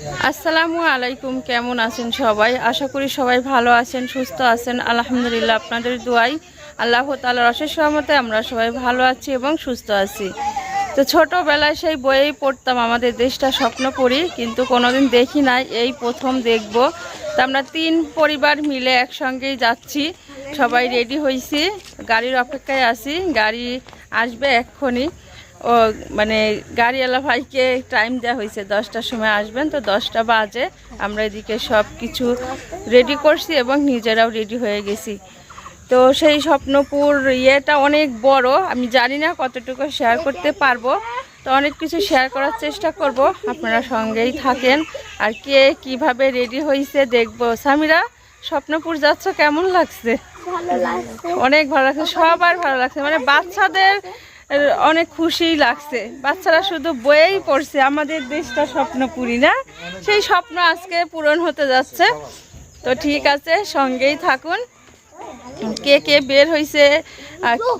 আসসালামু আলাইকুম, কেমন আছেন সবাই? আশা করি সবাই ভালো আছেন, সুস্থ আছেন। আলহামদুলিল্লাহ আপনাদের দোয়াই আল্লাহ তালার অশেষ সহমতে আমরা সবাই ভালো আছি এবং সুস্থ আছি। তো ছোটোবেলায় সেই বইয়েই পড়তাম, আমাদের দেশটা স্বপ্ন পড়ি কিন্তু কোনোদিন দেখি নাই, এই প্রথম দেখব। তো আমরা তিন পরিবার মিলে একসঙ্গেই যাচ্ছি, সবাই রেডি হয়েছি গাড়ির অপেক্ষায় আছি, গাড়ি আসবে এক্ষুনি। ও মানে গাড়িওয়ালা ভাইকে টাইম দেওয়া হয়েছে দশটার সময় আসবেন তো দশটা বাজে। আমরা এদিকে সব কিছু রেডি করছি এবং নিজেরাও রেডি হয়ে গেছি। তো সেই স্বপ্নপুর ইয়েটা অনেক বড় আমি জানি না কতটুকু শেয়ার করতে পারব। তো অনেক কিছু শেয়ার করার চেষ্টা করব আপনারা সঙ্গেই থাকেন। আর কে কীভাবে রেডি হয়েছে দেখব। সামিরা স্বপ্নপুর যাচ্ছ কেমন লাগছে। অনেক ভালো লাগছে সবার ভালো লাগছে। মানে বাচ্চাদের অনেক খুশি লাগছে। বাচ্চারা শুধু বইয়েই পড়ছে, আমাদের দেশটা স্বপ্ন পুরি না? সেই স্বপ্ন আজকে পূরণ হতে যাচ্ছে। তো ঠিক আছে, সঙ্গেই থাকুন। কে কে বের হয়েছে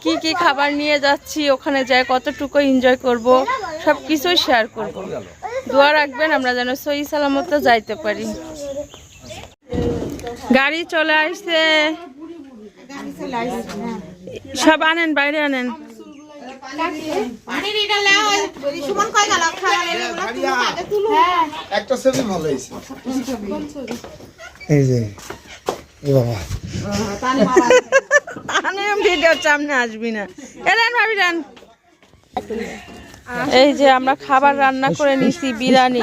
কি কি খাবার নিয়ে যাচ্ছি, ওখানে যায় কতটুকু এনজয় করব সব কিছুই শেয়ার করব। দোয়া রাখবেন, আমরা যেন সহি সালামত যাইতে পারি। গাড়ি চলে আসছে। সব আনেন, বাইরে আনেন। একটা ছবি ভালো হয়েছে। এই যে এ বাবা। ভিডিওর সামনে আসবি না। এলেন ভাবিলেন এই যে আমরা খাবার রান্না করে নিছি বিরিয়ানি।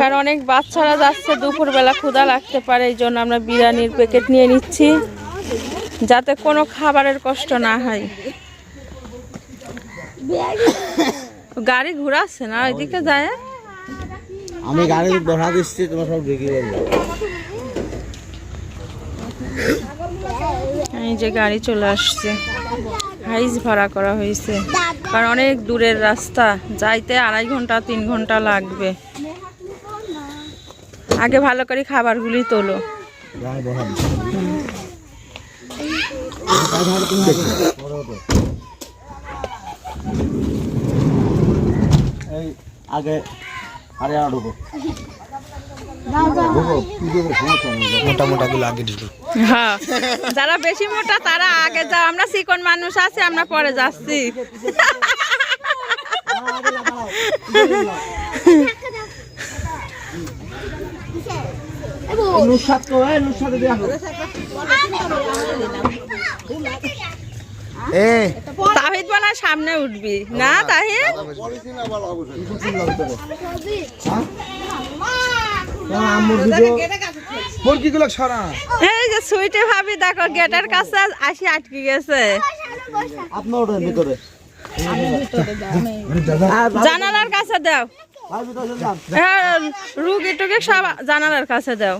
কারণ অনেক বাচ্চারা যাচ্ছে দুপুরবেলা ক্ষুধা লাগতে পারে এই জন্য আমরা বিরিয়ানির প্যাকেট নিয়ে নিচ্ছি যাতে কোনো খাবারের কষ্ট না হয়। গাড়ি ঘুরাচ্ছে না? ওইদিকে যায়? আমি গাড়ি বসা দিচ্ছি তোমার সব বিক্রি করবে এই যে গাড়ি চলে আসছে। হাইস ভাড়া করা হয়েছে। কারণ অনেক দূরের রাস্তা। যাইতে আড়াই ঘণ্টা তিন ঘণ্টা লাগবে। আগে ভালো করে খাবারগুলি তোলো বসা এই আগে ঢুকো। হ্যাঁ যারা বেশি মোটা তারা আগে যাও। আমরা চিকন মানুষ আছে আমরা পরে যাচ্ছি। নুসাদ তো নুসাদে তাহিদ বলা সামনে উঠবি। না, তাহিদ? এই যে সুইটে ভাবি, দেখো কাছে আসি, আটকে গেছে। জানালার কাছে দাও। হ্যাঁ রুগী টুগি সব জানালার কাছে দাও।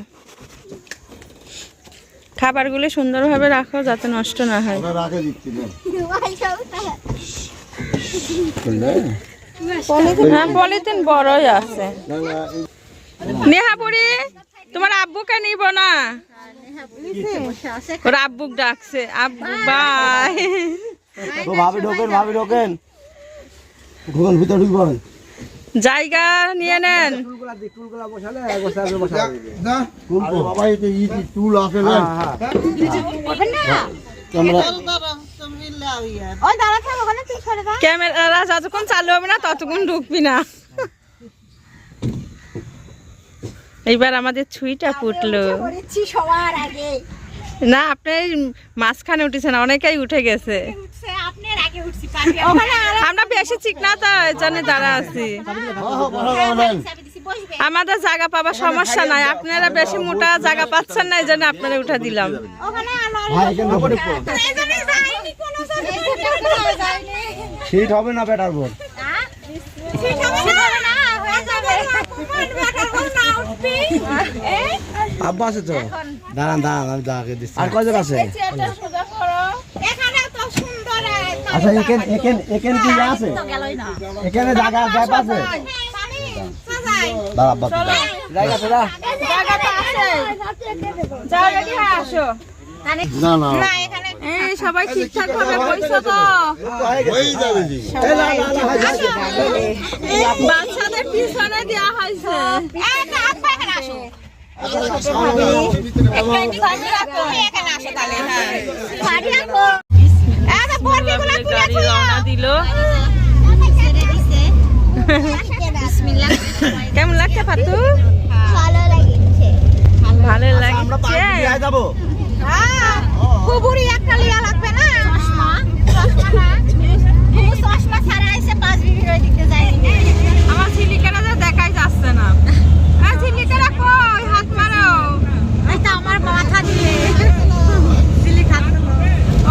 খাবারগুলি সুন্দরভাবে রাখো যাতে নষ্ট না হয়। হ্যাঁ পলিথিন বড়ই আছে। নেহাপুরি তোমার আব্বুকে নিব না? ওর আব্বুক ডাকছে। আব্বু বাই। ভাবি ঢোকেন ভাবি ঢোকেন। ঢোকেন ভিতরে ঢুকবেন। জায়গা নিয়ে নেন। ক্যামেরা যতক্ষণ চালু হবে না, ততক্ষণ ঢুকবি না। এইবার আমাদের ছুঁইটা ফুটলো। সবার আগে না, আপনি মাঝখানে উঠেছেন, অনেকেই উঠে গেছে। আমরা বেশি চিকনা তো এই জন্য দাঁড়া আছি। আমাদের জায়গা পাবার সমস্যা নাই। আপনারা বেশি মোটা জায়গা পাচ্ছেন না এই জন্য আপনারা উঠে দিলাম। সিট হবে না বেটার বোন ঠিক হবে না না হয়ে যাবে কোন ব্যাটার কোন না উঠবি এই আব্বা আছে তো? দাঁড়ান দাঁড়ান আমি দাঁড়াকে দিচ্ছি। আর কয়জন আছে? চেয়ারটা সোজা করো। এখানে আচ্ছা এখানে এখানে এখানে কি আছে এখানে জায়গা গ্যাপ আছে? দাঁড়া জায়গা আছে না জায়গা তো আছে? যাও রেডি হয়ে আসো না না। না এখানে এই সবাই ঠিকঠাক ভাবে বইছো তো হয়ে যাবে জি বাচ্চাদের পিছনে দেওয়া হয়েছে। এই না, আপা এখানে আসো। এখানে আসো তাহলে, হ্যাঁ। আমাদের গাড়ি রওনা দিল কেমন লাগছে ফাতু ভালো লাগছে। ভালো লাগছে যাব হ্যাঁ, একটা লিয়া লাগবে না? চশমা, চশমা না। খুবু চশমা ছাড়া এসে পাঁচ মিনিট ওই দিকে যায়নি। আমার ছিলিকারা যে দেখাই যাচ্ছে না আর ছিলিকারা কই হাত মারো এই তো আমার মাথা দিয়ে দিলি খাচ্ছিল।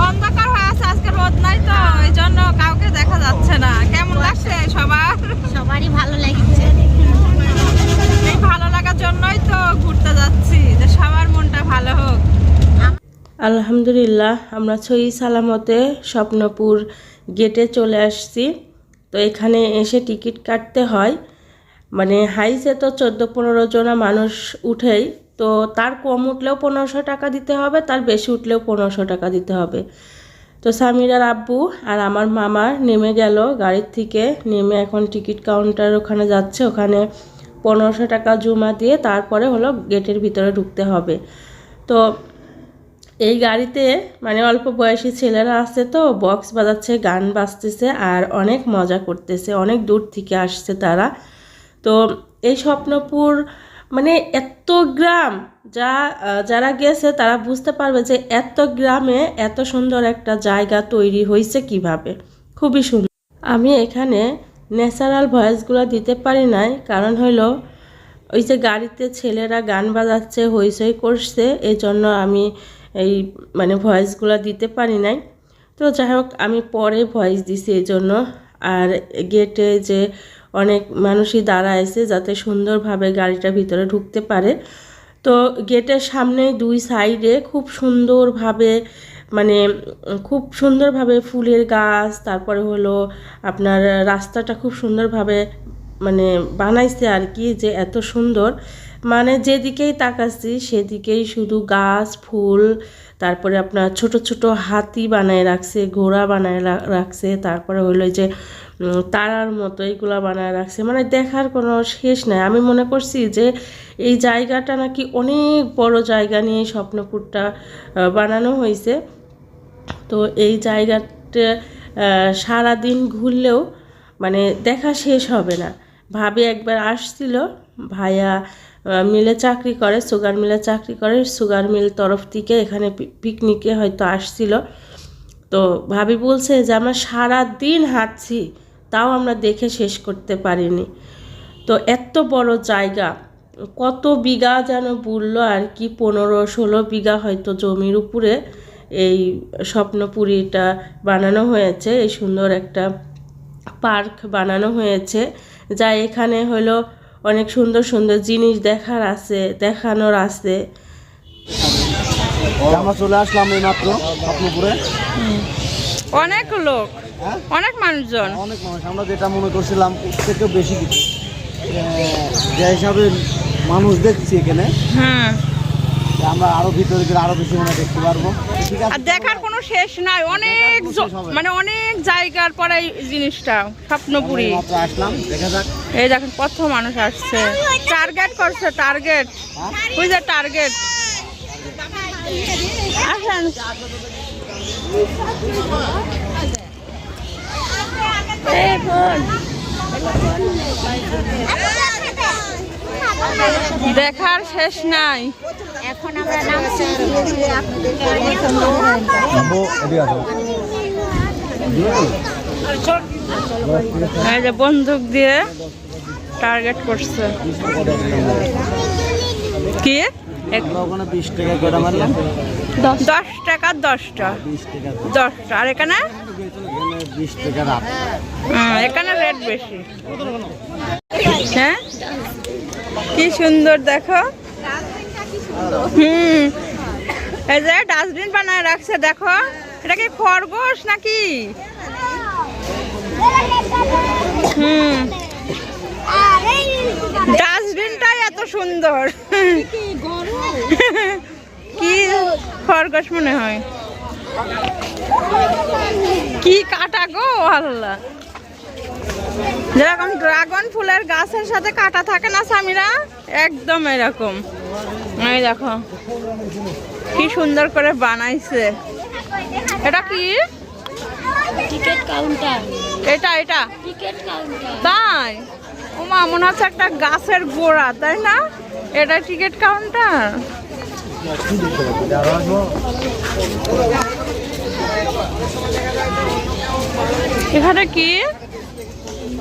অন্ধকার হয়ে আছে আজকে রোদ নাই তো এই জন্য কাউকে দেখা যাচ্ছে না কেমন লাগছে সবার সবারই ভালো লাগছে এই ভালো লাগার জন্যই তো ঘুরতে যাচ্ছি যে সবার মনটা ভালো হোক আলহামদুলিল্লাহ, আমরা ছই সালামতে স্বপ্নপুর গেটে চলে আসছি। তো এখানে এসে টিকিট কাটতে হয়। মানে হাইসে তো চোদ্দ পনেরো জনা মানুষ উঠেই। তো তার কম উঠলেও পনেরোশো টাকা দিতে হবে, তার বেশি উঠলেও পনেরোশো টাকা দিতে হবে। তো সামিরার আব্বু আর আমার মামা নেমে গেল গাড়ির থেকে। নেমে এখন টিকিট কাউন্টার ওখানে যাচ্ছে। ওখানে পনেরোশো টাকা জমা দিয়ে তারপরে হলো গেটের ভিতরে ঢুকতে হবে। তো এই গাড়িতে মানে অল্প বয়সী ছেলেরা আসছে তো, বক্স বাজাচ্ছে, গান বাজতেছে আর অনেক মজা করতেছে, অনেক দূর থেকে আসছে তারা। তো এই স্বপ্নপুর মানে এত গ্রাম, যা, যারা গেছে তারা বুঝতে পারবে যে এত গ্রামে এত সুন্দর একটা জায়গা তৈরি হয়েছে কীভাবে। খুবই সুন্দর আমি এখানে ন্যাচারাল ভয়েসগুলো দিতে পারি নাই, কারণ হলো ওই যে গাড়িতে ছেলেরা গান বাজাচ্ছে, হইচই করছে এই জন্য আমি এই মানে ভয়েসগুলো দিতে পারি নাই। তো যাই হোক আমি পরে ভয়েস দিছি এই জন্য আর গেটে যে অনেক মানুষই দাঁড়াইছে যাতে সুন্দরভাবে গাড়িটা ভিতরে ঢুকতে পারে। তো গেটের সামনে দুই সাইডে খুব সুন্দরভাবে মানে খুব সুন্দরভাবে ফুলের গাছ, তারপরে হলো আপনার রাস্তাটা খুব সুন্দরভাবে মানে বানাইছে আর কি, যে এত সুন্দর। মানে যেদিকেই তাকাচ্ছি, সেদিকেই শুধু গাছ, ফুল, তারপরে আপনার ছোট ছোট হাতি বানায় রাখছে, ঘোড়া বানায় রাখছে, তারপরে হলো যে তারার মতো এইগুলা বানায় রাখছে। মানে দেখার কোনো শেষ নাই। আমি মনে করছি যে, এই জায়গাটা নাকি অনেক বড় জায়গা নিয়ে স্বপ্নপুরটা বানানো হয়েছে। তো এই জায়গাটা সারাদিন ঘুরলেও মানে দেখা শেষ হবে না। ভাবি একবার আসছিল, ভাইয়া মিলে চাকরি করে, সুগার মিলে চাকরি করে, সুগার মিল তরফ থেকে এখানে পিকনিকে হয়তো আসছিল। তো ভাবি বলছে যে, আমরা সারা দিন হাঁটছি, তাও আমরা দেখে শেষ করতে পারিনি। তো এত বড় জায়গা, কত বিঘা যেন বলল আর কি পনেরো ষোলো বিঘা হয়তো জমির উপরে এই স্বপ্নপুরীটা বানানো হয়েছে, এই সুন্দর একটা পার্ক বানানো হয়েছে। যা এখানে হলো অনেক সুন্দর সুন্দর জিনিস দেখার আছে দেখানোর আছে। আমরা চলে আসলাম এই মাত্র স্বপ্নপুরে অনেক লোক হ্যাঁ? অনেক মানুষজন। অনেক মানুষ। আমরা যেটা মনে করছিলাম বেশি কিছু। যে হিসাবে মানুষ দেখছি এখানে। হ্যাঁ আমরা আরও ভিতরে গেলে আরও বেশি মনে দেখতে পারব। ঠিক আর আছে দেখার কোনো শেষ নাই অনেক। মানে অনেক জায়গার পরে এই জিনিসটা স্বপ্নপুরী। আসলাম দেখা যাক। এই দেখেন কত মানুষ আসছে। টার্গেট করছে টার্গেট ওই যে টার্গেট আসেন। এই বোন, দেখার শেষ নাই। এখন আমরা নামছি আবো এদিকে আসো এই যে বন্দুক দিয়ে টার্গেট করছে। কি? এক- আমরা ওখানে বিশ টাকা করে মারলাম। দশ টাকা দশটা দশটা আর এখানে? এখানে বিশ টাকা এখানে রেট বেশি। হ্যাঁ? কি সুন্দর, দেখো। হুম। এই যে ডাস্টবিন বানায় রাখছে, দেখো। এটা কি খরগোশ নাকি? হুম। ডাস্টবিনটাই এত সুন্দর। কি খরগোশ মনে হয়? কি কাটা গো, আল্লাহ। যেরকম ড্রাগন ফুলের গাছের সাথে কাটা থাকে না সামিরা একদম এরকম। এই দেখো কি সুন্দর করে বানাইছে। এটা কি? Ticket counter. এটা এটা? Ticket counter. তাই? ও মা মনে হচ্ছে একটা গাছের গোড়া তাই না? এটা টিকিট কাউন্টার? এখানে কি?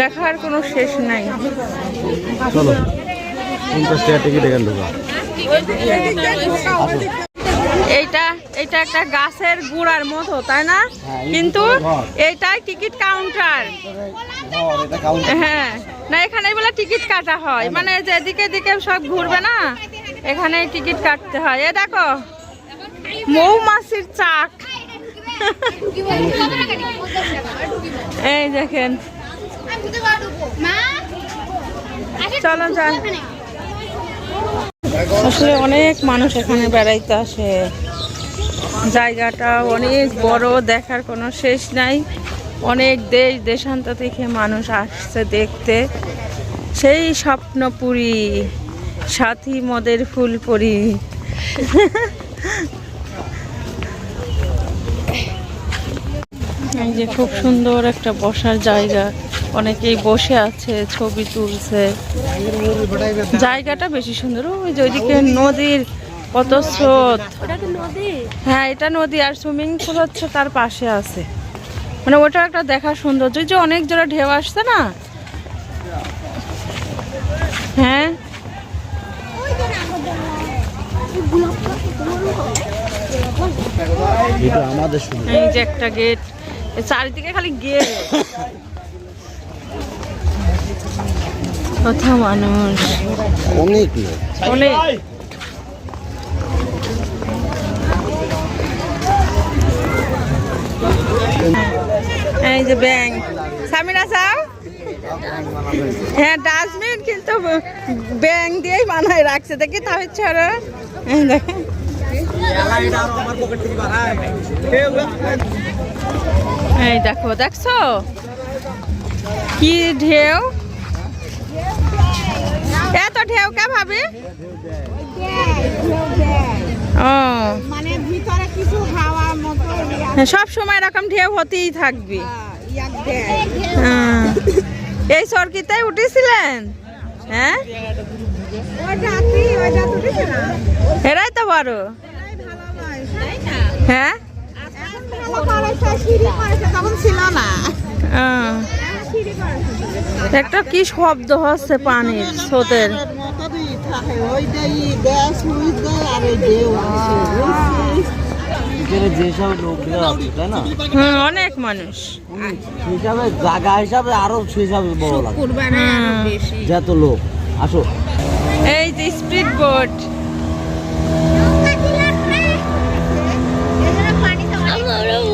দেখার কোনো শেষ নাই। চলো পঞ্চাশ টাকা টিকিট এখানে ঢোকা এইটা এটা একটা গাছের গুড়ার মতো তাই না? কিন্তু এইটাই টিকিট কাউন্টার কাউন্টার হ্যাঁ না এখানে বলে টিকিট কাটা হয়। মানে যেদিকে দিকে সব ঘুরবে না? এখানে টিকিট কাটতে হয়। এ দেখো মৌমাছির চাক। এই দেখেন। চলো যান। আসলে অনেক মানুষ এখানে বেড়াইতে আসে। জায়গাটা অনেক বড়, দেখার কোনো শেষ নাই। অনেক দেশ, দেশান্ত থেকে মানুষ আসছে দেখতে। সেই স্বপ্নপুরী, সাথী মদের ফুলপুরি। এই যে খুব সুন্দর একটা বসার জায়গা। অনেকেই বসে আছে ছবি তুলছে। জায়গাটা বেশি সুন্দর। ওই যে ওইদিকে নদীর কত স্রোত হ্যাঁ এটা নদী আর সুইমিং পুল হচ্ছে তার পাশে আছে। মানে ওটা একটা দেখা সুন্দর ওই যে অনেক জোরে ঢেউ আসছে না? হ্যাঁ? এটা আমাদের শুধু এই যে একটা গেট চারিদিকে খালি গেট কথা মানুষ। অনেক অনেক। এই যে ব্যাংক সামিনা সাহ হ্যাঁ ডাস্টবিন কিন্তু ব্যাংক দিয়েই বানায় রাখছে। দেখি তা হচ্ছে আরও এই দেখেন এই দেখো দেখছ? কি ঢেউ? এত ঢেউ কে ভাবি? হ্যাঁ, সব সময় এরকম ঢেউ হতেই থাকবে। হ্যাঁ। এই সরকিতে উঠেছিলেন? হ্যাঁ? এরাই তো বড়। হ্যাঁ? একটা কি শব্দ হচ্ছে পানির স্রোতের? যেসব লোকগুলো আছে তাই না? হুম অনেক মানুষ। হিসাবে জায়গা হিসাবে আরও হিসাবে বড় লাগে। যত লোক আসো। এই যে স্পিড বোট আমরা উঠবো গো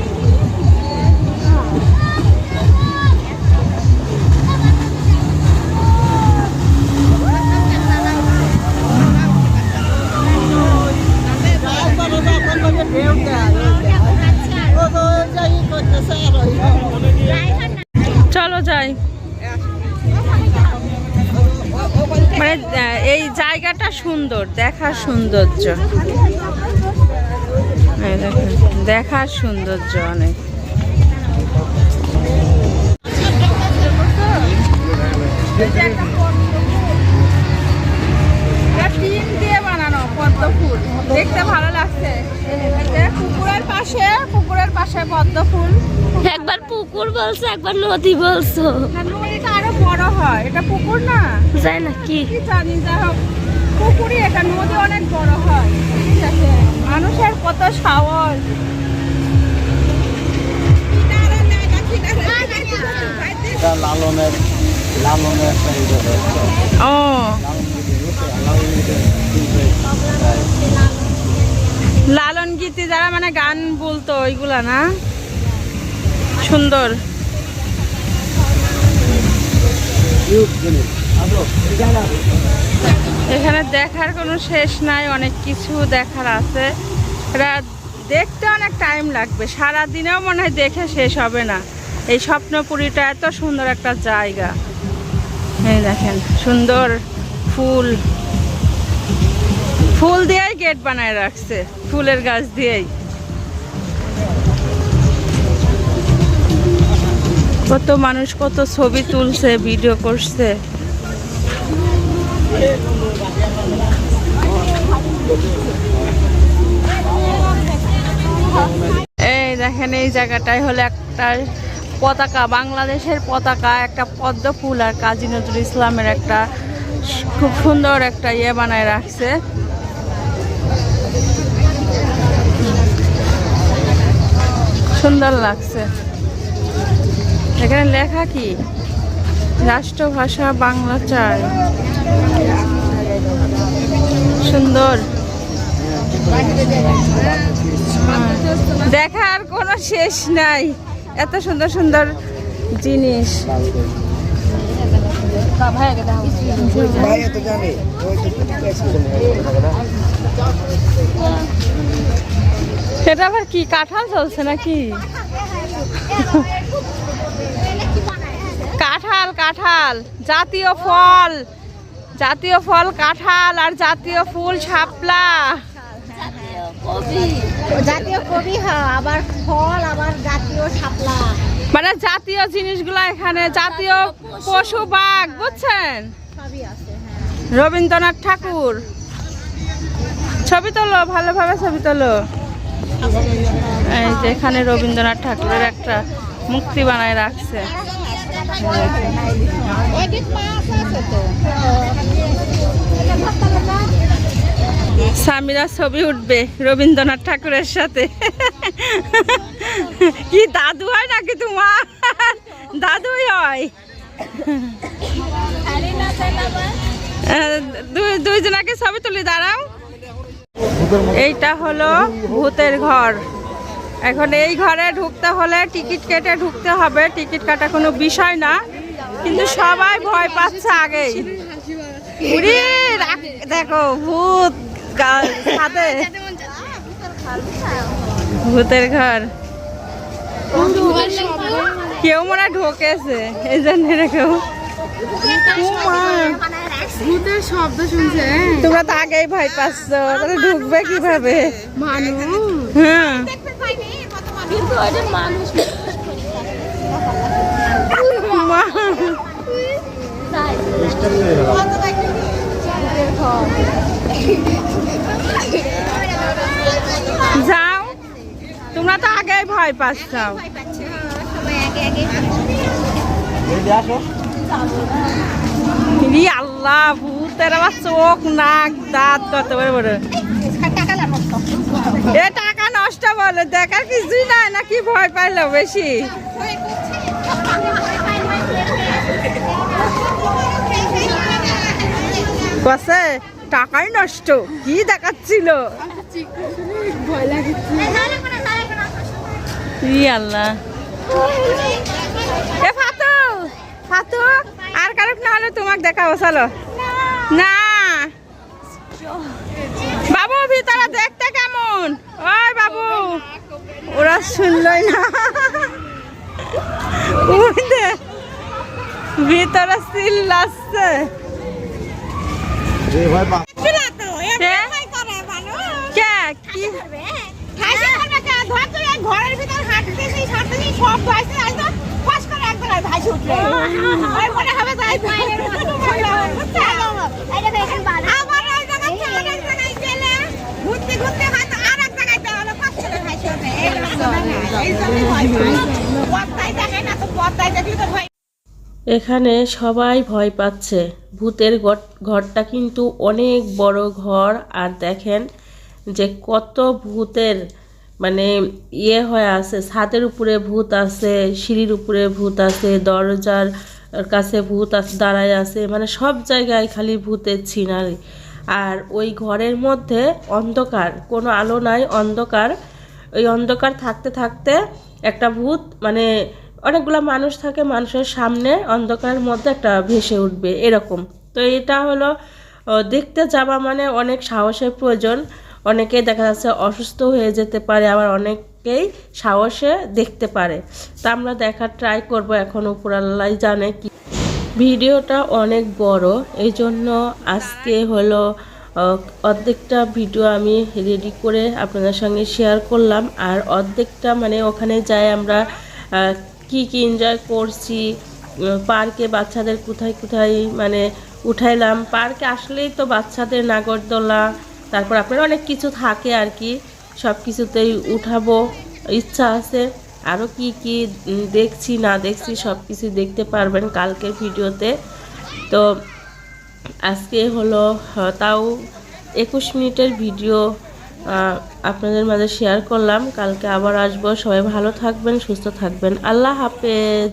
চলো যাই। মানে এই জায়গাটা সুন্দর দেখার সৌন্দর্য। দেখার সৌন্দর্য অনেক। দেখতে ভালো পুকুরের পদ্ম ফুল? একবার পুকুর বলছো একবার নদী বলছো। না, নদীটা আরও বড় হয়। এটা পুকুর না? যাই না কি? কি জানি যা হোক পুকুরই এটা নদী অনেক বড় হয়। ঠিক আছে? মানুষের কত সাহস। লালনের। ও। লালন গীতি যারা মানে গান বলতো, ওইগুলা না? সুন্দর। এখানে দেখার কোনো শেষ নাই, অনেক কিছু দেখার আছে। এটা দেখতে অনেক টাইম লাগবে সারা দিনেও মনে হয় দেখে শেষ হবে না। এই স্বপ্নপুরীটা এত সুন্দর একটা জায়গা। এই দেখেন, সুন্দর ফুল। ফুল দিয়েই গেট বানায় রাখছে, ফুলের গাছ দিয়েই। কত মানুষ কত ছবি তুলছে, ভিডিও করছে। এই দেখেন, এই জায়গাটায় হলো একটা পতাকা, বাংলাদেশের পতাকা, একটা পদ্ম ফুল আর কাজী নজরুল ইসলামের একটা খুব সুন্দর একটা ইয়ে বানায় রাখছে। সুন্দর লাগছে। এখানে লেখা কি? রাষ্ট্রভাষা বাংলা চাই সুন্দর। দেখার কোনো শেষ নাই। এত সুন্দর সুন্দর জিনিস। জানে, সেটা আবার কি কাঁঠাল চলছে নাকি? কাঁঠাল কাঁঠাল জাতীয় ফল জাতীয় ফল কাঁঠাল আর জাতীয় ফুল শাপলা। জাতীয় কবি আবার ফল আবার জাতীয় শাপলা। মানে জাতীয় জিনিসগুলো এখানে জাতীয় পশু বাঘ বুঝছেন? রবীন্দ্রনাথ ঠাকুর। ছবি তোলো ভালোভাবে ছবি তোলো। এই যে এখানে রবীন্দ্রনাথ ঠাকুরের একটা মুক্তি বানায় রাখছে। সামিরা ছবি উঠবে রবীন্দ্রনাথ ঠাকুরের সাথে। কি দাদু হয় নাকি তোমার? দাদুই হয়। দুইজনাকে ছবি তুলি দাঁড়াও। এইটা হলো ভূতের ঘর। এখন এই ঘরে ঢুকতে হলে টিকিট কেটে ঢুকতে হবে। টিকিট কাটা কোনো বিষয় না। কিন্তু সবাই ভয় পাচ্ছে আগেই। দেখো ভূত ছাদে ভূতের ঘর। কেউ মনে ঢোকেছে এই জন্য কেউ ভূতের শব্দ শুনছে তোমরা তো আগেই ভয় পাচ্ছ তাহলে ঢুকবে কীভাবে? মানুষ? হ্যাঁ। হয়ে। যাও। তোমরা তো আগেই ভয় পাচ্ছ সবাই আগে আগে। আল্লাহ ভূতের আমার চোখ, নাক, দাঁত, কত বড় এ টাকা নষ্ট বলে, দেখার কিছুই নাই, নাকি ভয় পাইলো বেশি? কসে, টাকাই নষ্ট, কি দেখাচ্ছিল? আল্লাহ। এ ফাতু ফাতু আর কারক না হলে তোমাকে দেখাবো চলো। না। বাবু ভিতরে দেখতে কেমন? ওই বাবু। ওরা শুনলই না। ভিতরে? কে? কি? ঘরের ভিতর হাঁটতেছি হাঁটতেছি সব এখানে সবাই ভয় পাচ্ছে। ভূতের ঘর- ঘরটা কিন্তু অনেক বড় ঘর। আর দেখেন যে কত ভূতের মানে ইয়ে হয়ে আছে, ছাদের উপরে ভূত আছে, সিঁড়ির উপরে ভূত আছে, দরজার কাছে ভূত আছে, দাঁড়ায় আছে মানে সব জায়গায় খালি ভূতের ছিনারি। আর ওই ঘরের মধ্যে অন্ধকার, কোনো আলো নাই, অন্ধকার। ওই অন্ধকার থাকতে থাকতে একটা ভূত মানে অনেকগুলো মানুষ থাকে, মানুষের সামনে অন্ধকারের মধ্যে একটা ভেসে উঠবে, এরকম। তো এটা হলো দেখতে যাওয়া মানে অনেক সাহসের প্রয়োজন। অনেকে দেখা যাচ্ছে অসুস্থ হয়ে যেতে পারে, আবার অনেকেই সাহসে দেখতে পারে। তা আমরা দেখার ট্রাই করব এখন, উপরাল্লাই জানে কি। ভিডিওটা অনেক বড়, এই জন্য আজকে হলো অর্ধেকটা ভিডিও আমি রেডি করে আপনাদের সঙ্গে শেয়ার করলাম। আর অর্ধেকটা মানে ওখানে যাই আমরা কি কি এনজয় করছি পার্কে বাচ্চাদের কোথায় কোথায় মানে উঠাইলাম। পার্কে আসলেই তো বাচ্চাদের নাগরদোলা তারপর আপনার অনেক কিছু থাকে আর কি। সব কিছুতেই উঠাবো, ইচ্ছা আছে। আরও কি কি দেখছি, না দেখছি সব কিছু দেখতে পারবেন কালকের ভিডিওতে। তো আজকে হলো তাও একুশ মিনিটের ভিডিও আপনাদের মাঝে শেয়ার করলাম। কালকে আবার আসব। সবাই ভালো থাকবেন, সুস্থ থাকবেন। আল্লাহ হাফেজ।